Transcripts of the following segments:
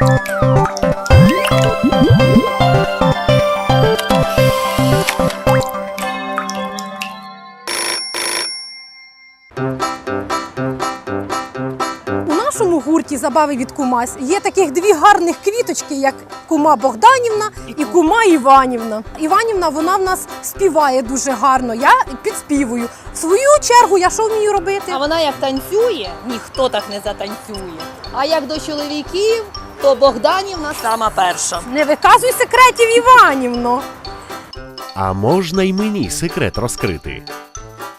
У нашому гурті забави від кумась є таких дві гарних квіточки, як кума Богданівна і кума Іванівна. Іванівна вона в нас співає дуже гарно. Я підспівую. В свою чергу я що вмію робити? А вона як танцює, ніхто так не затанцює. А як до чоловіків, то Богданівна сама перша. Не виказуй секретів, Іванівно. А можна й мені секрет розкрити.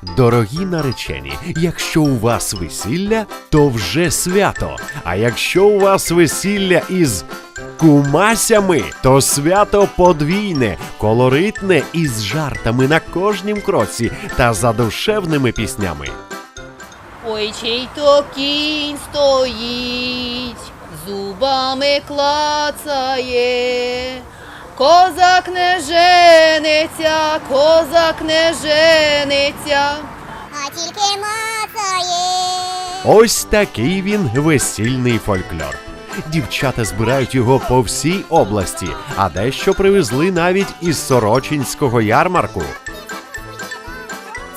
Дорогі наречені, якщо у вас весілля, то вже свято. А якщо у вас весілля із кумасями, то свято подвійне, колоритне і з жартами на кожнім кроці та задушевними піснями. Ой, чий то кінь стоїть, зубами клацає. Козак не жениться, козак не жениться. а тільки мацає. Ось такий він весільний фольклор. Дівчата збирають його по всій області, а дещо привезли навіть із Сорочинського ярмарку.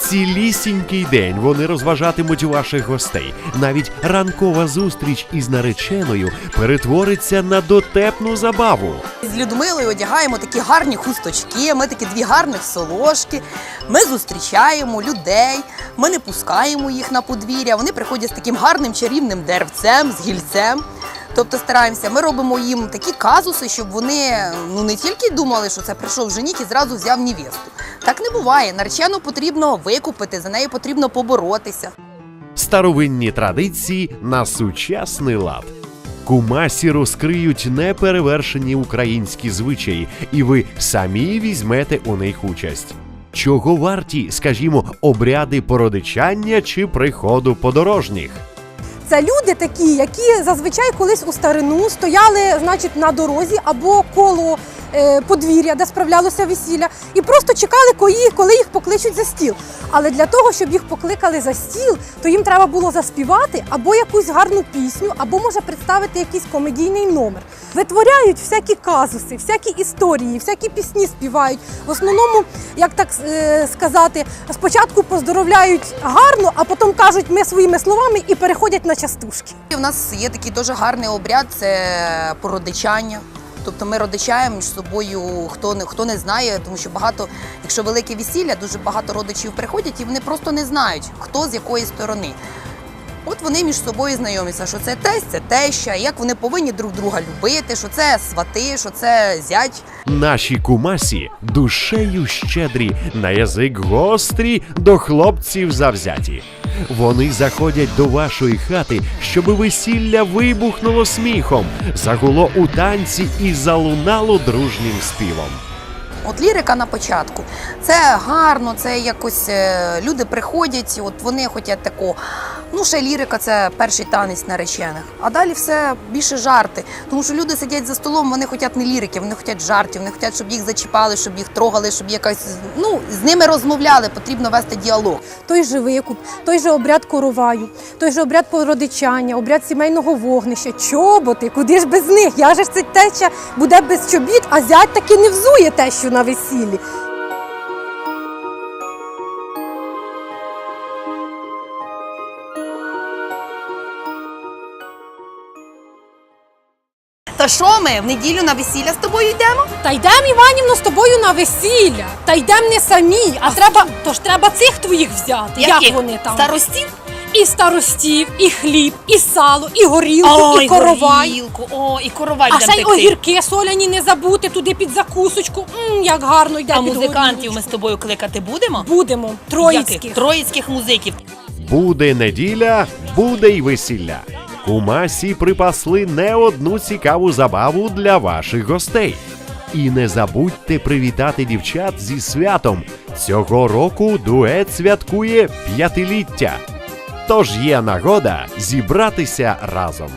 Цілісінький день вони розважатимуть ваших гостей. Навіть ранкова зустріч із нареченою перетвориться на дотепну забаву. З Людмилою одягаємо такі гарні хусточки, ми такі дві гарних солошки. Ми зустрічаємо людей, ми не пускаємо їх на подвір'я. Вони приходять з таким гарним чарівним деревцем, з гільцем. Тобто стараємося, ми робимо їм такі казуси, щоб вони ну не тільки думали, що це прийшов жених і зразу взяв невесту. Так не буває. Наречену потрібно викупити, за нею потрібно поборотися. Старовинні традиції на сучасний лад. Кумасі розкриють неперевершені українські звичаї, і ви самі візьмете у них участь. Чого варті, скажімо, обряди породичання чи приходу подорожніх? Це люди такі, які зазвичай колись у старину стояли, значить, на дорозі або коло подвір'я, де справлялося весілля, і просто чекали, коли, коли їх покличуть за стіл. Але для того, щоб їх покликали за стіл, то їм треба було заспівати або якусь гарну пісню, або може представити якийсь комедійний номер. Витворяють всякі казуси, всякі історії, всякі пісні співають. В основному, як так е, сказати, спочатку поздоровляють гарно, а потім кажуть ми своїми словами і переходять на частушки. В нас є такий дуже гарний обряд це породичання. Тобто ми родичаємо між собою, хто не хто не знає, тому що багато, якщо велике весілля, дуже багато родичів приходять і вони просто не знають, хто з якої сторони. От вони між собою знайомляться, що це тесть, це теща, як вони повинні друг друга любити, що це свати, що це зять. Наші кумасі душею щедрі, на язик гострі, до хлопців завзяті. Вони заходять до вашої хати, щоби весілля вибухнуло сміхом, загуло у танці і залунало дружнім співом. От лірика на початку. Це гарно, це якось е, люди приходять, от вони хочуть тако. Ну, ще лірика це перший танець наречених. А далі все більше жарти. Тому що люди сидять за столом, вони хочуть не лірики, вони хочуть жартів, вони хочуть, щоб їх зачіпали, щоб їх трогали, щоб якось ну з ними розмовляли. Потрібно вести діалог. Той же викуп, той же обряд короваю, той же обряд породичання, обряд сімейного вогнища, чоботи, куди ж без них? Я ж це теча буде без чобіт, а зять таки не взує тещу на весіллі. Та що ми в неділю на весілля з тобою йдемо? Та йдемо, Іванівно, з тобою на весілля. Та йдемо не самі, а треба, то ж треба цих твоїх взяти. Як вони там? Старостів? І старостів, і хліб, і сало, і горілку, і коровай. горілку, о, і коровай А ще й огірки соляні не забути туди під закусочку. М, як гарно йде А під музикантів ми з горілочку. тобою кликати будемо? будемо. Яких? Троїцьких. Троїцьких музиків. Буде неділя, буде й весілля. Кумасі припасли не одну цікаву забаву для ваших гостей. І не забудьте привітати дівчат зі святом. Цього року дует святкує п'ятиліття. Тож є нагода зібратися разом.